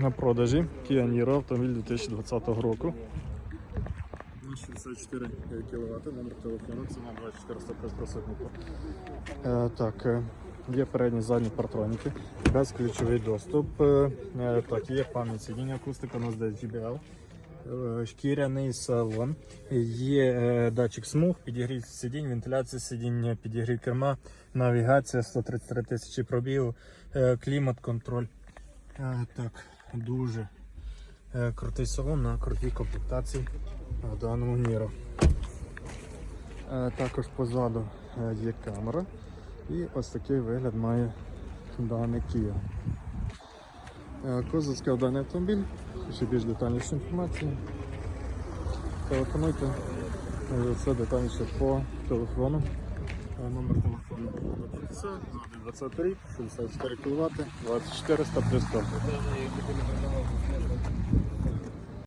на продажі Kia Niro, автомобіль 2020 року. 64 кВт, номер телефону, ціна 2400 присутніку. Е, так, е, є передні задні партроніки, безключовий доступ. Е, так, є пам'ять сидіння, акустика у нас десь JBL. Е, Шкіряний салон, є датчик смуг, підігрів сидінь, вентиляція сидіння, підігрів керма, навігація 133 тисячі пробігу, е, клімат, контроль. Е, Так, дуже е, крутий салон на крутій комплектації в даному Ніро. Е, Також позаду е, є камера і ось такий вигляд має даний Kia. Е, Козацька даний автомобіль, ще більш детальніше інформації. Телефонуйте, е, все детальніше по телефону. Е, Номер телефону 020 23 64 кВт 2400 плюс 100.